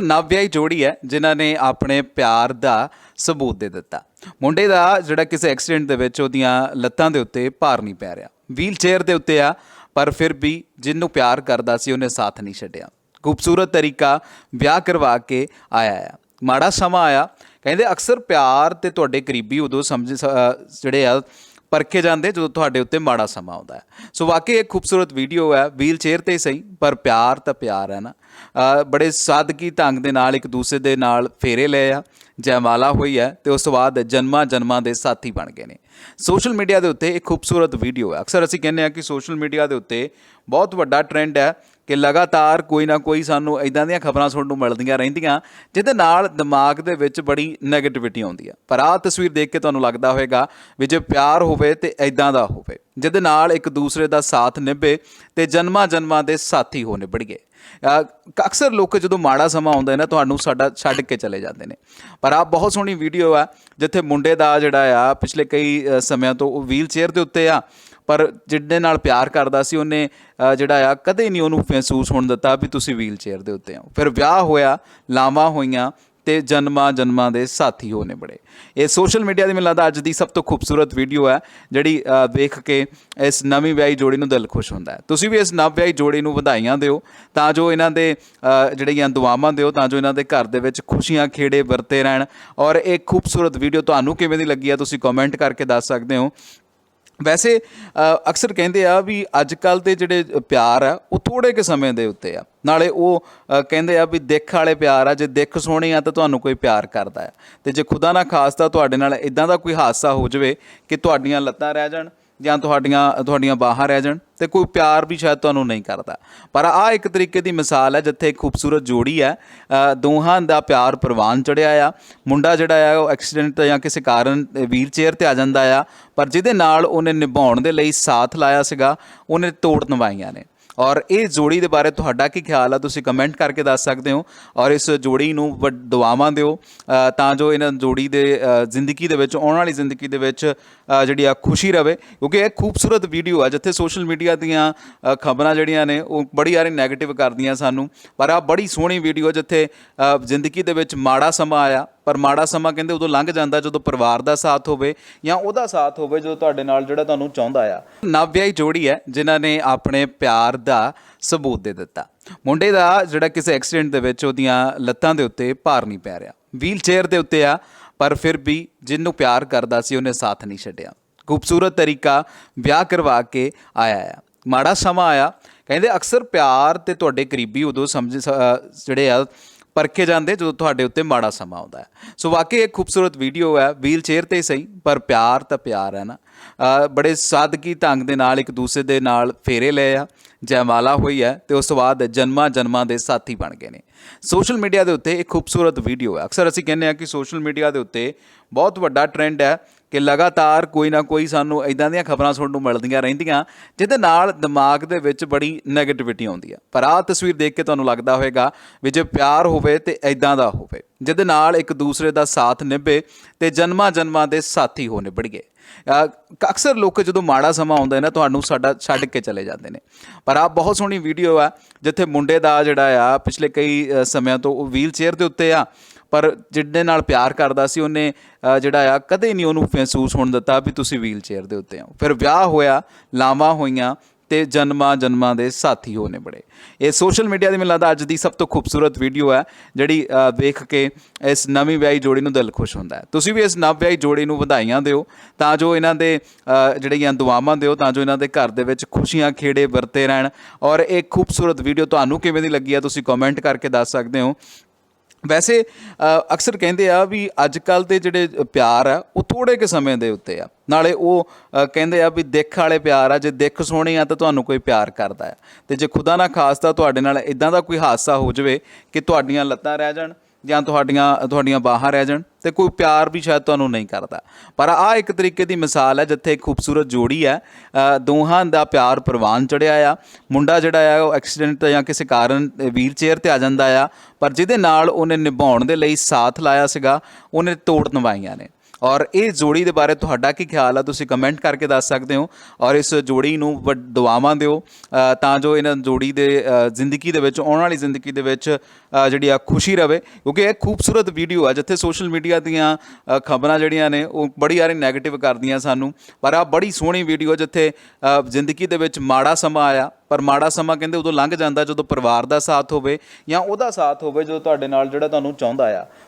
ਨਵਵਿਆਹੀ ਜੋੜੀ ਹੈ, ਜਿਨ੍ਹਾਂ ਨੇ ਆਪਣੇ ਪਿਆਰ ਦਾ ਸਬੂਤ ਦੇ ਦਿੱਤਾ। ਮੁੰਡੇ ਦਾ ਜਿਹੜਾ ਕਿਸੇ ਐਕਸੀਡੈਂਟ ਦੇ ਵਿੱਚ ਉਹਦੀਆਂ ਲੱਤਾਂ ਦੇ ਉੱਤੇ ਭਾਰ ਨਹੀਂ ਪੈ ਰਿਹਾ। ਵੀਲ ਚੇਅਰ ਦੇ ਉੱਤੇ ਆ, ਪਰ ਫਿਰ ਵੀ ਜਿਹਨੂੰ ਪਿਆਰ ਕਰਦਾ ਸੀ, ਉਹਨੇ ਸਾਥ ਨਹੀਂ ਛੱਡਿਆ। ਖੂਬਸੂਰਤ ਤਰੀਕਾ ਵਿਆਹ ਕਰਵਾ ਕੇ ਆਇਆ ਆ। ਮਾੜਾ ਸਮਾਂ ਆਇਆ। ਕਹਿੰਦੇ ਅਕਸਰ ਪਿਆਰ ਤੇ ਤੁਹਾਡੇ ਕਰੀਬੀ ਉਦੋਂ ਸਮਝ ਜਿਹੜੇ ਆ, ਪਰਖੇ ਜਾਂਦੇ ਜਦੋਂ ਤੁਹਾਡੇ ਉੱਤੇ ਮਾੜਾ ਸਮਾਂ ਆਉਂਦਾ ਹੈ। ਸੋ ਵਾਕਈ ਇੱਕ ਖੂਬਸੂਰਤ ਵੀਡੀਓ ਹੈ। ਵੀਲ ਚੇਅਰ ਤੇ ਹੀ ਸਹੀ, ਪਰ ਪਿਆਰ ਤਾਂ ਪਿਆਰ ਹੈ ਨਾ। ਬੜੇ ਸਾਦਗੀ ਢੰਗ ਦੇ ਨਾਲ ਇੱਕ ਦੂਸਰੇ ਦੇ ਨਾਲ ਫੇਰੇ ਲਏ ਆ, ਜੈਮਾਲਾ ਹੋਈ ਹੈ ਤੇ ਉਸ ਤੋਂ ਬਾਅਦ ਜਨਮਾਂ ਜਨਮਾਂ ਦੇ ਸਾਥੀ ਬਣ ਗਏ ਨੇ। ਸੋਸ਼ਲ ਮੀਡੀਆ ਦੇ ਉੱਤੇ ਇੱਕ ਖੂਬਸੂਰਤ ਵੀਡੀਓ ਹੈ। ਅਕਸਰ ਅਸੀਂ ਕਹਿੰਦੇ ਆ ਕਿ ਸੋਸ਼ਲ ਮੀਡੀਆ ਦੇ ਉੱਤੇ ਬਹੁਤ ਵੱਡਾ ਟ੍ਰੈਂਡ ਹੈ ਕਿ ਲਗਾਤਾਰ ਕੋਈ ਨਾ ਕੋਈ ਸਾਨੂੰ ਇਦਾਂ ਦੀਆਂ ਖਬਰਾਂ ਸੁਣਨ ਨੂੰ ਮਿਲਦੀਆਂ ਰਹਿੰਦੀਆਂ, ਜਿਹਦੇ ਨਾਲ ਦਿਮਾਗ ਦੇ ਵਿੱਚ ਬੜੀ 네ਗੇਟਿਵਿਟੀ ਆਉਂਦੀ ਹੈ। ਪਰ ਆਹ ਤਸਵੀਰ ਦੇਖ ਕੇ ਤੁਹਾਨੂੰ ਲੱਗਦਾ ਹੋਵੇਗਾ ਵੀ ਜੇ ਪਿਆਰ ਹੋਵੇ ਤੇ ਇਦਾਂ ਦਾ ਹੋਵੇ, ਜਿਹਦੇ ਨਾਲ ਇੱਕ ਦੂਸਰੇ ਦਾ ਸਾਥ ਨਿਭੇ ਤੇ ਜਨਮਾਂ ਜਨਮਾਂ ਦੇ ਸਾਥੀ ਹੋ ਨਿਬੜੀਏ ਅਕਸਰ ਲੋਕ ਜਦੋਂ ਮਾੜਾ ਸਮਾਂ ਆਉਂਦਾ ਹੈ ਨਾ, ਤੁਹਾਨੂੰ ਸਾਡਾ ਛੱਡ ਕੇ ਚਲੇ ਜਾਂਦੇ ਨੇ। ਪਰ ਆਹ ਬਹੁਤ ਸੋਹਣੀ ਵੀਡੀਓ ਆ ਜਿੱਥੇ ਮੁੰਡੇ ਦਾ ਜਿਹੜਾ ਆ, ਪਿਛਲੇ ਕਈ ਸਮਿਆਂ ਤੋਂ ਉਹ ਵੀਲ ਚੇਅਰ ਦੇ ਉੱਤੇ ਆ, ਪਰ ਜਿਹਦੇ ਨਾਲ ਪਿਆਰ ਕਰਦਾ ਸੀ ਉਹਨੇ ਜਿਹੜਾ ਆ, ਕਦੇ ਨਹੀਂ ਉਹਨੂੰ ਮਹਿਸੂਸ ਹੋਣ ਦਿੱਤਾ ਵੀ ਤੁਸੀਂ ਵੀਲ ਚੇਅਰ ਦੇ ਉੱਤੇ ਹੋ ਫਿਰ ਵਿਆਹ ਹੋਇਆ, ਲਾਵਾਂ ਹੋਈਆਂ ਤੇ ਜਨਮਾਂ ਜਨਮਾਂ ਦੇ ਸਾਥੀ ਹੋਣੇ ਬੜੇ ਇਹ ਸੋਸ਼ਲ ਮੀਡੀਆ ਦੀ ਮੈਨੂੰ ਲੱਗਦਾ ਅੱਜ ਦੀ ਸਭ ਤੋਂ ਖੂਬਸੂਰਤ ਵੀਡੀਓ ਹੈ, ਜਿਹੜੀ ਵੇਖ ਕੇ ਇਸ ਨਵੀਂ ਵਿਆਹੀ ਜੋੜੀ ਨੂੰ ਦਿਲ ਖੁਸ਼ ਹੁੰਦਾ ਹੈ। ਤੁਸੀਂ ਵੀ ਇਸ ਨਵ ਵਿਆਹੀ ਜੋੜੀ ਨੂੰ ਵਧਾਈਆਂ ਦਿਓ, ਤਾਂ ਜੋ ਇਹਨਾਂ ਦੇ ਜਿਹੜੀਆਂ ਦੁਆਵਾਂ ਦਿਓ, ਤਾਂ ਜੋ ਇਹਨਾਂ ਦੇ ਘਰ ਦੇ ਵਿੱਚ ਖੁਸ਼ੀਆਂ ਖੇੜੇ ਵਰਤੇ ਰਹਿਣ। ਔਰ ਇਹ ਖੂਬਸੂਰਤ ਵੀਡੀਓ ਤੁਹਾਨੂੰ ਕਿਵੇਂ ਦੀ ਲੱਗੀ ਹੈ, ਤੁਸੀਂ ਕਮੈਂਟ ਕਰਕੇ ਦੱਸ ਸਕਦੇ ਹੋ। ਵੈਸੇ ਅਕਸਰ ਕਹਿੰਦੇ ਆ ਵੀ ਅੱਜ ਕੱਲ ਦੇ ਜਿਹੜੇ ਪਿਆਰ ਆ, ਉਹ ਥੋੜੇ ਕੇ ਸਮੇਂ ਦੇ ਉੱਤੇ ਆ। ਨਾਲੇ ਉਹ ਕਹਿੰਦੇ ਆ ਵੀ ਦਿੱਖ ਵਾਲੇ ਪਿਆਰ ਆ, ਜੇ ਦਿੱਖ ਸੋਹਣੀ ਆ ਤਾਂ ਤੁਹਾਨੂੰ ਕੋਈ ਪਿਆਰ ਕਰਦਾ ਆ। ਤੇ ਜੇ ਖੁਦਾ ਨਾ ਖਾਸਤਾ ਤੁਹਾਡੇ ਨਾਲ ਇਦਾਂ ਦਾ ਕੋਈ ਹਾਦਸਾ ਹੋ ਜਾਵੇ ਕਿ ਤੁਹਾਡੀਆਂ ਲੱਤਾਂ ਰਹਿ ਜਾਣ ਜਾਂ ਤੁਹਾਡੀਆਂ ਤੁਹਾਡੀਆਂ ਬਾਹਾਂ ਰਹਿ ਜਾਣ ਤੇ ਕੋਈ ਪਿਆਰ ਵੀ ਸ਼ਾਇਦ ਤੁਹਾਨੂੰ ਨਹੀਂ ਕਰਦਾ। ਪਰ ਆ ਇੱਕ ਤਰੀਕੇ ਦੀ ਮਿਸਾਲ ਹੈ, ਜਿੱਥੇ ਇੱਕ ਖੂਬਸੂਰਤ ਜੋੜੀ ਹੈ। ਦੋਹਾਂ ਦਾ ਪਿਆਰ ਪ੍ਰਵਾਨ ਚੜਿਆ ਆ। ਮੁੰਡਾ ਜਿਹੜਾ ਆ, ਉਹ ਐਕਸੀਡੈਂਟ ਜਾਂ ਕਿਸੇ ਕਾਰਨ ਵੀਲ ਚੇਅਰ ਤੇ ਆ ਜਾਂਦਾ ਆ, ਪਰ ਜਿਹਦੇ ਨਾਲ ਉਹਨੇ ਨਿਭਾਉਣ ਦੇ ਲਈ ਸਾਥ ਲਾਇਆ ਸੀਗਾ, ਉਹਨੇ ਤੋੜ ਨਿਭਾਈਆਂ ਨੇ। ਔਰ ਇਹ ਜੋੜੀ ਦੇ ਬਾਰੇ ਤੁਹਾਡਾ ਕੀ ਖਿਆਲ ਆ? ਤੁਸੀਂ ਕਮੈਂਟ ਕਰਕੇ ਦੱਸ ਸਕਦੇ ਹੋ। ਔਰ ਇਸ ਜੋੜੀ ਨੂੰ ਵੱਡ- ਦੁਆਵਾਂ ਦਿਓ। ਤਾਂ ਜੋ ਇਹਨਾਂ ਜੋੜੀ ਦੇ ਜ਼ਿੰਦਗੀ ਦੇ ਵਿੱਚ, ਆਉਣ ਵਾਲੀ ਜ਼ਿੰਦਗੀ ਦੇ ਵਿੱਚ ਜਿਹੜੀ ਆ ਖੁਸ਼ੀ ਰਵੇ। ਕਿਉਂਕਿ ਇਹ ਖੂਬਸੂਰਤ ਵੀਡੀਓ ਆ, ਜਿੱਥੇ ਸੋਸ਼ਲ ਮੀਡੀਆ ਦੀਆਂ ਖਬਰਾਂ ਜਿਹੜੀਆਂ ਨੇ, ਉਹ ਬੜੀ ਯਾਰੀ 네ਗੇਟਿਵ ਕਰਦੀਆਂ ਸਾਨੂੰ। ਪਰ ਆ ਬੜੀ ਸੋਹਣੀ ਵੀਡੀਓ ਜਿੱਥੇ ਜ਼ਿੰਦਗੀ ਦੇ ਵਿੱਚ ਮਾੜਾ ਸਮਾਂ ਆਇਆ ਪਰ ਮਾੜਾ ਸਮਾਂ ਕਹਿੰਦੇ ਉਦੋਂ ਲੰਘ ਜਾਂਦਾ ਜਦੋਂ ਪਰਿਵਾਰ ਦਾ ਸਾਥ ਹੋਵੇ ਜਾਂ ਉਹਦਾ ਸਾਥ ਹੋਵੇ ਜੋ ਤੁਹਾਡੇ ਨਾਲ ਜਿਹੜਾ ਤੁਹਾਨੂੰ ਚਾਹੁੰਦਾ ਆ। ਨਵਵਿਆਹੀ ਜੋੜੀ ਹੈ, ਜਿਨ੍ਹਾਂ ਨੇ ਆਪਣੇ ਪਿਆਰ ਦਾ ਸਬੂਤ ਦੇ ਦਿੱਤਾ। ਮੁੰਡੇ ਦਾ ਜਿਹੜਾ ਕਿਸੇ ਐਕਸੀਡੈਂਟ ਦੇ ਵਿੱਚ ਉਹਦੀਆਂ ਲੱਤਾਂ ਦੇ ਉੱਤੇ ਭਾਰ ਨਹੀਂ ਪੈ ਰਿਹਾ। ਵੀਲ ਚੇਅਰ ਦੇ ਉੱਤੇ ਆ, ਪਰ ਫਿਰ ਵੀ ਜਿਹਨੂੰ ਪਿਆਰ ਕਰਦਾ ਸੀ ਉਹਨੇ ਸਾਥ ਨਹੀਂ ਛੱਡਿਆ। ਖੂਬਸੂਰਤ ਤਰੀਕਾ ਵਿਆਹ ਕਰਵਾ ਕੇ ਆਇਆ ਆ। ਮਾੜਾ ਸਮਾਂ ਆਇਆ। ਕਹਿੰਦੇ ਅਕਸਰ ਪਿਆਰ ਤੇ ਤੁਹਾਡੇ ਕਰੀਬੀ ਉਦੋਂ ਸਮਝ ਸ- ਜਿਹੜੇ ਆ ਪਰਖੇ ਜਾਂਦੇ ਜਦੋਂ ਤੁਹਾਡੇ ਉੱਤੇ ਮਾੜਾ ਸਮਾਂ ਆਉਂਦਾ ਹੈ। ਸੋ ਵਾਕਈ ਇੱਕ ਖੂਬਸੂਰਤ ਵੀਡੀਓ ਹੈ ਵੀਲ ਚੇਅਰ ਤੇ ਹੀ ਸਹੀ, ਪਰ ਪਿਆਰ ਤਾਂ ਪਿਆਰ ਹੈ ਨਾ। ਬੜੇ ਸਾਦਗੀ ਢੰਗ ਦੇ ਨਾਲ ਇੱਕ ਦੂਸਰੇ ਦੇ ਨਾਲ ਫੇਰੇ ਲਏ ਆ, ਜੈਮਾਲਾ ਹੋਈ ਹੈ ਤੇ ਉਸ ਤੋਂ ਬਾਅਦ ਜਨਮਾਂ ਜਨਮਾਂ ਦੇ ਸਾਥੀ ਬਣ ਗਏ ਨੇ। ਸੋਸ਼ਲ ਮੀਡੀਆ ਦੇ ਉੱਤੇ ਇੱਕ ਖੂਬਸੂਰਤ ਵੀਡੀਓ ਹੈ ਅਕਸਰ ਅਸੀਂ ਕਹਿੰਦੇ ਆ ਕਿ ਸੋਸ਼ਲ ਮੀਡੀਆ ਦੇ ਉੱਤੇ ਬਹੁਤ ਵੱਡਾ ਟ੍ਰੈਂਡ ਹੈ ਕਿ ਲਗਾਤਾਰ ਕੋਈ ਨਾ ਕੋਈ ਸਾਨੂੰ ਇਦਾਂ ਦੀਆਂ ਖਬਰਾਂ ਸੁਣਨ ਨੂੰ ਮਿਲਦੀਆਂ ਰਹਿੰਦੀਆਂ, ਜਿਹਦੇ ਨਾਲ ਦਿਮਾਗ ਦੇ ਵਿੱਚ ਬੜੀ 네ਗੇਟਿਵਿਟੀ ਆਉਂਦੀ ਹੈ ਪਰ ਆਹ ਤਸਵੀਰ ਦੇਖ ਕੇ ਤੁਹਾਨੂੰ ਲੱਗਦਾ ਹੋਵੇਗਾ ਵੀ ਜੇ ਪਿਆਰ ਹੋਵੇ ਤੇ ਇਦਾਂ ਦਾ ਹੋਵੇ, ਜਿਹਦੇ ਨਾਲ ਇੱਕ ਦੂਸਰੇ ਦਾ ਸਾਥ ਨਿਭੇ ਤੇ ਜਨਮਾਂ ਜਨਮਾਂ ਦੇ ਸਾਥੀ ਹੋ ਨਿਬੜੀਏ। ਅਕਸਰ ਲੋਕ ਜਦੋਂ ਮਾੜਾ ਸਮਾਂ ਆਉਂਦਾ ਹੈ ਨਾ, ਤੁਹਾਨੂੰ ਸਾਡਾ ਛੱਡ ਕੇ ਚਲੇ ਜਾਂਦੇ ਨੇ। ਪਰ ਆਹ ਬਹੁਤ ਸੋਹਣੀ ਵੀਡੀਓ ਆ, ਜਿੱਥੇ ਮੁੰਡੇ ਦਾ ਜਿਹੜਾ ਆ, ਪਿਛਲੇ ਕਈ ਸਮਿਆਂ ਤੋਂ ਉਹ ਵੀਲ ਚੇਅਰ ਦੇ ਉੱਤੇ ਆ, ਪਰ ਜਿਹਦੇ ਨਾਲ ਪਿਆਰ ਕਰਦਾ ਸੀ, ਉਹਨੇ ਜਿਹੜਾ ਆ, ਕਦੇ ਨਹੀਂ ਉਹਨੂੰ ਮਹਿਸੂਸ ਹੋਣ ਦਿੱਤਾ ਵੀ ਤੁਸੀਂ ਵੀਲ ਚੇਅਰ ਦੇ ਉੱਤੇ ਹੋ ਫਿਰ ਵਿਆਹ ਹੋਇਆ, ਲਾਵਾਂ ਹੋਈਆਂ ਤੇ ਜਨਮਾਂ ਜਨਮਾਂ ਦੇ ਸਾਥੀ ਹੋਣੇ ਬੜੇ ਇਹ ਸੋਸ਼ਲ ਮੀਡੀਆ ਦੀ ਮੈਨੂੰ ਲੱਗਦਾ ਅੱਜ ਦੀ ਸਭ ਤੋਂ ਖੂਬਸੂਰਤ ਵੀਡੀਓ ਹੈ, ਜਿਹੜੀ ਵੇਖ ਕੇ ਇਸ ਨਵੀਂ ਵਿਆਹੀ ਜੋੜੀ ਨੂੰ ਦਿਲ ਖੁਸ਼ ਹੁੰਦਾ ਹੈ। ਤੁਸੀਂ ਵੀ ਇਸ ਨਵ ਵਿਆਹੀ ਜੋੜੀ ਨੂੰ ਵਧਾਈਆਂ ਦਿਓ, ਤਾਂ ਜੋ ਇਹਨਾਂ ਦੇ ਜਿਹੜੀਆਂ ਦੁਆਵਾਂ ਦਿਓ, ਤਾਂ ਜੋ ਇਹਨਾਂ ਦੇ ਘਰ ਦੇ ਵਿੱਚ ਖੁਸ਼ੀਆਂ ਖੇੜੇ ਵਰਤੇ ਰਹਿਣ। ਔਰ ਇਹ ਖੂਬਸੂਰਤ ਵੀਡੀਓ ਤੁਹਾਨੂੰ ਕਿਵੇਂ ਦੀ ਲੱਗੀ ਹੈ ਤੁਸੀਂ ਕਮੈਂਟ ਕਰਕੇ ਦੱਸ ਸਕਦੇ ਹੋ। ਵੈਸੇ ਅਕਸਰ ਕਹਿੰਦੇ ਆ ਵੀ ਅੱਜ ਕੱਲ ਦੇ ਜਿਹੜੇ ਪਿਆਰ ਆ, ਉਹ ਥੋੜੇ ਕੇ ਸਮੇਂ ਦੇ ਉੱਤੇ ਆ। ਨਾਲੇ ਉਹ ਕਹਿੰਦੇ ਆ ਵੀ ਦਿੱਖ ਵਾਲੇ ਪਿਆਰ ਆ, ਜੇ ਦਿੱਖ ਸੋਹਣੀ ਆ ਤਾਂ ਤੁਹਾਨੂੰ ਕੋਈ ਪਿਆਰ ਕਰਦਾ ਹੈ। ਤੇ ਜੇ ਖੁਦਾ ਨਾ ਖਾਸਤਾ ਤੁਹਾਡੇ ਨਾਲ ਇਦਾਂ ਦਾ ਕੋਈ ਹਾਦਸਾ ਹੋ ਜਾਵੇ ਕਿ ਤੁਹਾਡੀਆਂ ਲੱਤਾਂ ਰਹਿ ਜਾਣ ਜਾਂ ਤੁਹਾਡੀਆਂ ਤੁਹਾਡੀਆਂ ਬਾਹਾਂ ਰਹਿ ਜਾਣ ਤੇ ਕੋਈ ਪਿਆਰ ਵੀ ਸ਼ਾਇਦ ਤੁਹਾਨੂੰ ਨਹੀਂ ਕਰਦਾ। ਪਰ ਆ ਇੱਕ ਤਰੀਕੇ ਦੀ ਮਿਸਾਲ ਹੈ, ਜਿੱਥੇ ਇੱਕ ਖੂਬਸੂਰਤ ਜੋੜੀ ਹੈ। ਦੋਹਾਂ ਦਾ ਪਿਆਰ ਪ੍ਰਵਾਨ ਚੜਿਆ ਆ। ਮੁੰਡਾ ਜਿਹੜਾ ਆ, ਉਹ ਐਕਸੀਡੈਂਟ ਜਾਂ ਕਿਸੇ ਕਾਰਨ ਵੀਲ ਚੇਅਰ ਤੇ ਆ ਜਾਂਦਾ ਆ, ਪਰ ਜਿਹਦੇ ਨਾਲ ਉਹਨੇ ਨਿਭਾਉਣ ਦੇ ਲਈ ਸਾਥ ਲਾਇਆ ਸੀਗਾ, ਉਹਨੇ ਤੋੜ ਨਿਭਾਈਆਂ ਨੇ। ਔਰ ਇਹ ਜੋੜੀ ਦੇ ਬਾਰੇ ਤੁਹਾਡਾ ਕੀ ਖਿਆਲ ਆ? ਤੁਸੀਂ ਕਮੈਂਟ ਕਰਕੇ ਦੱਸ ਸਕਦੇ ਹੋ ਔਰ ਇਸ ਜੋੜੀ ਨੂੰ ਵੱਡ- ਦੁਆਵਾਂ ਦਿਓ। ਤਾਂ ਜੋ ਇਹਨਾਂ ਜੋੜੀ ਦੇ ਜ਼ਿੰਦਗੀ ਦੇ ਵਿੱਚ, ਆਉਣ ਵਾਲੀ ਜ਼ਿੰਦਗੀ ਦੇ ਵਿੱਚ ਜਿਹੜੀ ਆ ਖੁਸ਼ੀ ਰਵੇ। ਕਿਉਂਕਿ ਇਹ ਖੂਬਸੂਰਤ ਵੀਡੀਓ ਆ, ਜਿੱਥੇ ਸੋਸ਼ਲ ਮੀਡੀਆ ਦੀਆਂ ਖਬਰਾਂ ਜਿਹੜੀਆਂ ਨੇ, ਉਹ ਬੜੀ ਯਾਰੀ 네ਗੇਟਿਵ ਕਰਦੀਆਂ ਸਾਨੂੰ। ਪਰ ਆ ਬੜੀ ਸੋਹਣੀ ਵੀਡੀਓ ਜਿੱਥੇ ਜ਼ਿੰਦਗੀ ਦੇ ਵਿੱਚ ਮਾੜਾ ਸਮਾਂ ਆਇਆ। ਪਰ ਮਾੜਾ ਸਮਾਂ ਕਹਿੰਦੇ ਉਦੋਂ ਲੰਘ ਜਾਂਦਾ ਜਦੋਂ ਪਰਿਵਾਰ ਦਾ ਸਾਥ ਹੋਵੇ ਜਾਂ ਉਹਦਾ ਸਾਥ ਹੋਵੇ ਜਦੋਂ ਤੁਹਾਡੇ ਨਾਲ ਜਿਹੜਾ ਤੁਹਾਨੂੰ ਚਾਹੁੰਦਾ ਆ।